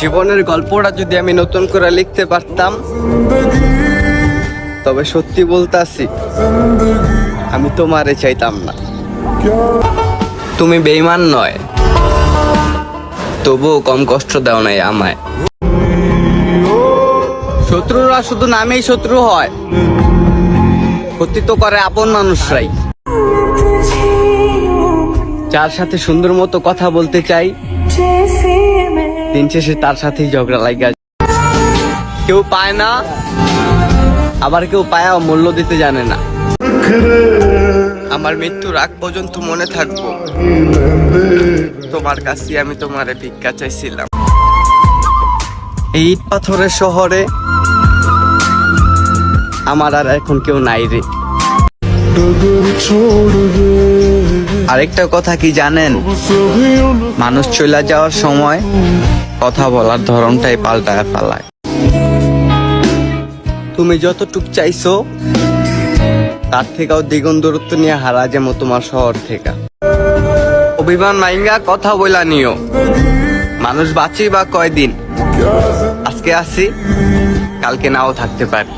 জীবনের গল্পটা যদি আমি নতুন করে লিখতে পারতাম, তবে সত্যি বলতাছি আমি তোমারে চাইতাম না। তুমি বেইমান নয়, তবুও কম কষ্ট দাও নাই আমায়। শত্রুরা শুধু নামেই শত্রু হয়, ক্ষতি তো করে আপন মানুষরাই। যার সাথে সুন্দর মতো কথা বলতে চাই দিন শেষে তার সাথেই ঝগড়া লাগা কেউ পায় না, আবার কেউ পায়া মূল্য দিতে জানে না। আমার মৃত্যুর আগ পর্যন্ত মনে থাকব। তোমার কাছে আমি তোমারে ভিক্ষা চাইছিলাম। এই ইট পাথরের শহরে আমার আর এখন কেউ নাই রে। আরেকটা কথা কি জানেন? মানুষ চলে যাওয়ার সময় কথা বলার ধরনটাই পাল্টায় ফেলায়। তুমি যতটুক চাইছো, তার থেকেও দ্বিগুণ দূরত্ব নিয়ে হারা যেমন তোমার শহর থেকে। অভিমান মাইঙ্গা কথা বইলা নিও। মানুষ বাঁচি বা কয়দিন? আজকে আসি কালকে নাও থাকতে পারি।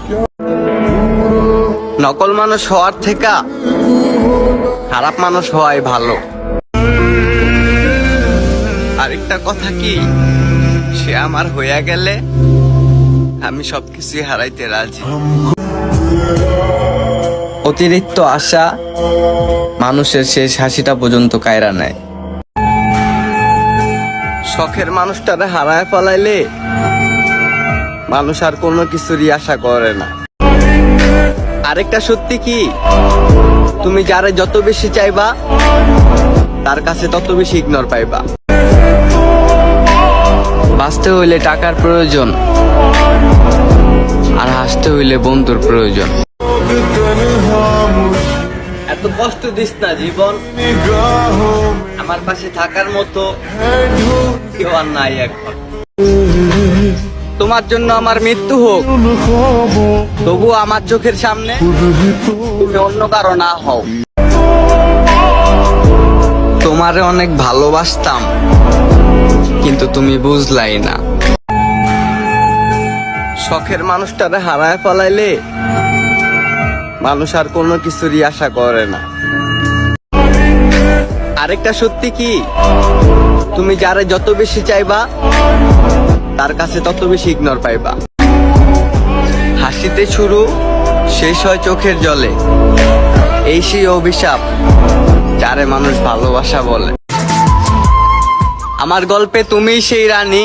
নকল মানুষ হওয়ার থেকে খারাপ মানুষ হওয়াই ভালো। আরেকটা কথা কি, সে আমার হইয়া গেলে আমি সবকিছুই হারাইতে রাজি। অতিরিক্ত আশা মানুষের শেষ হাসিটা পর্যন্ত কায়রা নেয়। শখের মানুষটারে হারায় ফলাইলে মানুষ আর কোনো কিছুরই আশা করে না। আরেকটা সত্যি কি? তুমি যারে যত বেশি চাইবা, তার কাছে তত বেশি ইগনোর পাইবা। বাঁচতে হইলে টাকার প্রয়োজন, আর হাসতে হইলে বন্ধুর প্রয়োজন। এত কষ্ট দিস না জীবন। আমার পাশে থাকার মতো কেউ আর নাই এখন। তোমার জন্য আমার মৃত্যু হোক। তবু আমার চোখের সামনে তুমি অন্য কারও না হও। তোমারে অনেক ভালোবাসতাম, কিন্তু তুমি বুঝলাই না। শখের মানুষটারে হারায় ফলাইলে মানুষ আর কোনো কিছুরই আশা করে না। আরেকটা সত্যি কি? তুমি যারে যত বেশি চাইবা তার কাছে তত বেশি ইগনোর পাইবা। হাসিতে শুরু, শেষ হয় চোখের জলে। এই সেই অভিশাপ যারে মানুষ ভালোবাসা বলে। আমার গল্পে তুমি সেই রানী,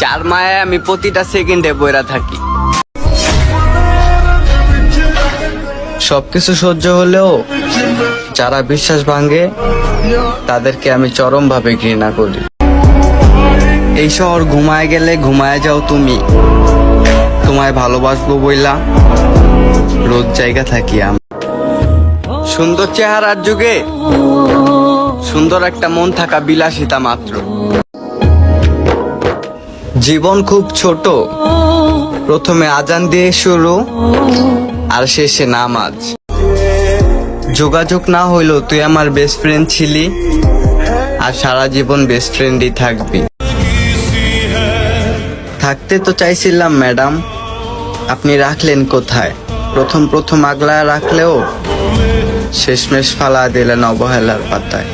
যার মায়ায় আমি প্রতিটা সেকেন্ডে বইরা থাকি। সবকিছু সহ্য হলেও যারা বিশ্বাস ভাঙে, তাদেরকে আমি চরমভাবে ঘৃণা করি। এই শহর ঘুমায় গেলে ঘুমায় যাও তুমি। তোমায় ভালোবাসবো বইলা রোজ জায়গা থাকি আমি। সুন্দর চেহারার যুগে সুন্দর একটা মন থাকা বিলাসিতা মাত্র। জীবন খুব ছোট, প্রথমে আজান দিয়ে শুরু আর শেষে নামাজ। যোগাযোগ না হইলেও তুই আমার বেস্ট ফ্রেন্ড ছিলি আর সারা জীবন বেস্ট ফ্রেন্ডই থাকবি। থাকতে তো চাইছিলাম, ম্যাডাম। আপনি রাখলেন কোথায়? প্রথম প্রথম আগলা রাখলেও শেষমেশ ফালা দিলেন অবহেলার পাতায়।